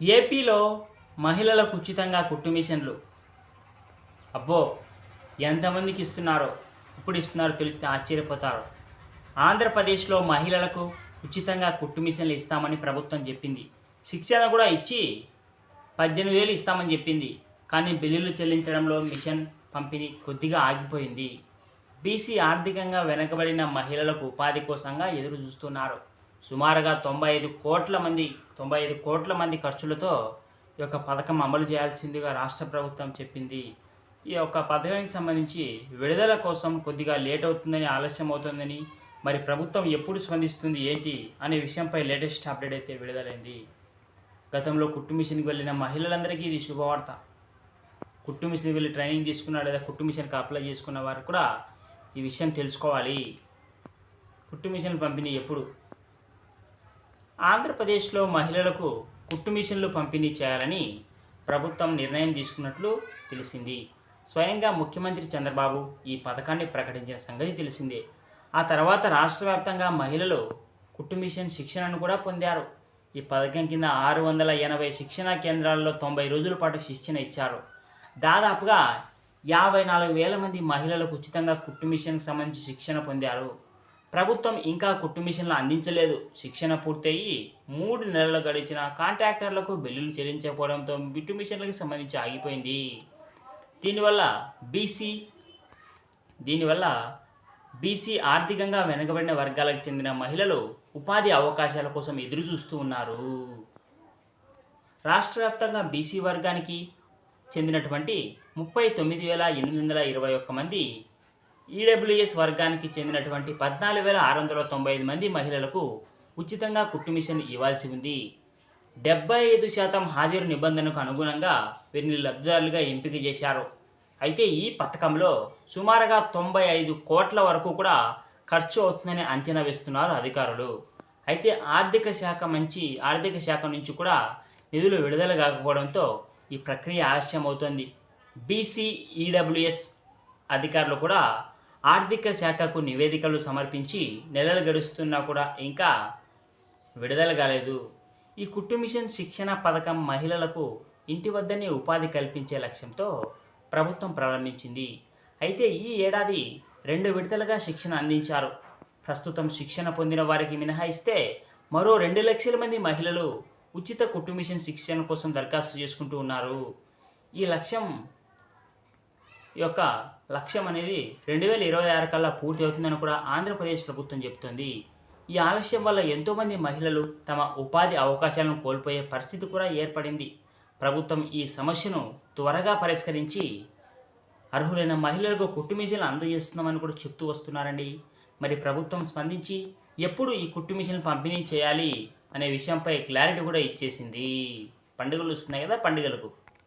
ఏపీలో మహిళలకు ఉచితంగా కుట్టు మిషన్లు. అబ్బో ఎంతమందికి ఇస్తున్నారో ఇప్పుడు ఇస్తున్నారో తెలిస్తే ఆశ్చర్యపోతారు. ఆంధ్రప్రదేశ్లో మహిళలకు ఉచితంగా కుట్టు మిషన్లు ఇస్తామని ప్రభుత్వం చెప్పింది. శిక్షణ కూడా ఇచ్చి పద్దెనిమిది వేలు ఇస్తామని చెప్పింది. కానీ బిల్లులు చెల్లించడంలో మిషన్ పంపిణీ కొద్దిగా ఆగిపోయింది. బీసీ ఆర్థికంగా వెనుకబడిన మహిళలకు ఉపాధి కోసంగా ఎదురు చూస్తున్నారు సుమారుగా తొంభై ఐదు కోట్ల మంది తొంభై ఐదు కోట్ల మంది ఖర్చులతో ఈ యొక్క పథకం అమలు చేయాల్సిందిగా రాష్ట్ర ప్రభుత్వం చెప్పింది. ఈ యొక్క పథకానికి సంబంధించి విడుదల కోసం కొద్దిగా లేట్ అవుతుందని ఆలస్యం అవుతుందని మరి ప్రభుత్వం ఎప్పుడు స్పందిస్తుంది ఏంటి అనే విషయంపై లేటెస్ట్ అప్డేట్ అయితే విడుదలైంది. గతంలో కుట్టు మిషన్కి వెళ్ళిన మహిళలందరికీ ఇది శుభవార్త. కుట్టు వెళ్ళి ట్రైనింగ్ తీసుకున్న లేదా కుట్టు మిషన్కి అప్లై చేసుకున్న వారు కూడా ఈ విషయం తెలుసుకోవాలి. కుట్టు మిషన్ పంపిణీ ఎప్పుడు? ఆంధ్రప్రదేశ్లో మహిళలకు కుట్టు మిషన్లు పంపిణీ చేయాలని ప్రభుత్వం నిర్ణయం తీసుకున్నట్లు తెలిసింది. స్వయంగా ముఖ్యమంత్రి చంద్రబాబు ఈ పథకాన్ని ప్రకటించిన సంగతి తెలిసిందే. ఆ తర్వాత రాష్ట్ర వ్యాప్తంగా మహిళలు కుట్టు మిషన్ శిక్షణను కూడా పొందారు. ఈ పథకం కింద ఆరు వందల ఎనభై శిక్షణా కేంద్రాల్లో తొంభై రోజుల పాటు శిక్షణ ఇచ్చారు. దాదాపుగా యాభై నాలుగు వేల మంది మహిళలకు ఉచితంగా కుట్టు మిషన్కి సంబంధించి శిక్షణ పొందారు. ప్రభుత్వం ఇంకా కుట్టు మిషన్లు అందించలేదు. శిక్షణ పూర్తయి మూడు నెలలు గడిచిన కాంట్రాక్టర్లకు బిల్లులు చెల్లించకపోవడంతో బిట్టు మిషన్లకు సంబంధించి ఆగిపోయింది. దీనివల్ల బీసీ దీనివల్ల బీసీ ఆర్థికంగా వెనుకబడిన వర్గాలకు చెందిన మహిళలు ఉపాధి అవకాశాల కోసం ఎదురు చూస్తూ ఉన్నారు. రాష్ట్ర వ్యాప్తంగా బీసీ వర్గానికి చెందినటువంటి ముప్పై తొమ్మిది వేల ఎనిమిది వందల ఇరవై ఒక్క మంది ఈడబ్ల్యూఎస్ వర్గానికి చెందినటువంటి పద్నాలుగు వేల ఆరు వందల తొంభై ఐదు మంది మహిళలకు ఉచితంగా కుట్టు మిషన్ ఇవ్వాల్సి ఉంది. డెబ్బై ఐదు శాతం హాజరు నిబంధనకు అనుగుణంగా వీరిని లబ్ధిదారులుగా ఎంపిక చేశారు. అయితే ఈ పథకంలో సుమారుగా తొంభై ఐదు కోట్ల వరకు కూడా ఖర్చు అవుతుందని అంచనా వేస్తున్నారు అధికారులు. అయితే ఆర్థిక శాఖ మంచి ఆర్థిక శాఖ నుంచి కూడా నిధులు విడుదల కాకపోవడంతో ఈ ప్రక్రియ ఆలస్యం అవుతోంది అధికారులు కూడా ఆర్థిక శాఖకు నివేదికలు సమర్పించి నెలలు గడుస్తున్నా కూడా ఇంకా విడుదల కాలేదు. ఈ కుట్టు మిషన్ శిక్షణ పథకం మహిళలకు ఇంటి వద్దనే ఉపాధి కల్పించే లక్ష్యంతో ప్రభుత్వం ప్రారంభించింది. అయితే ఈ ఏడాది రెండు విడతలుగా శిక్షణ అందించారు. ప్రస్తుతం శిక్షణ పొందిన వారికి మినహాయిస్తే మరో రెండు లక్షల మంది మహిళలు ఉచిత కుట్టు మిషన్ శిక్షణ కోసం దరఖాస్తు చేసుకుంటూ ఉన్నారు. ఈ లక్ష్యం యొక్క లక్ష్యం అనేది రెండు వేల ఇరవై ఆరు కల్లా పూర్తి అవుతుందని కూడా ఆంధ్రప్రదేశ్ ప్రభుత్వం చెబుతోంది ఈ ఆలస్యం వల్ల ఎంతోమంది మహిళలు తమ ఉపాధి అవకాశాలను కోల్పోయే పరిస్థితి కూడా ఏర్పడింది. ప్రభుత్వం ఈ సమస్యను త్వరగా పరిష్కరించి అర్హులైన మహిళలకు కుట్టుమిషన్లు అందజేస్తున్నామని కూడా చెప్తూ వస్తున్నారండి. మరి ప్రభుత్వం స్పందించి ఎప్పుడు ఈ కుట్టుమిషన్లు పంపిణీ చేయాలి అనే విషయంపై క్లారిటీ కూడా ఇచ్చేసింది. పండుగలు వస్తున్నాయి కదా పండుగలకు.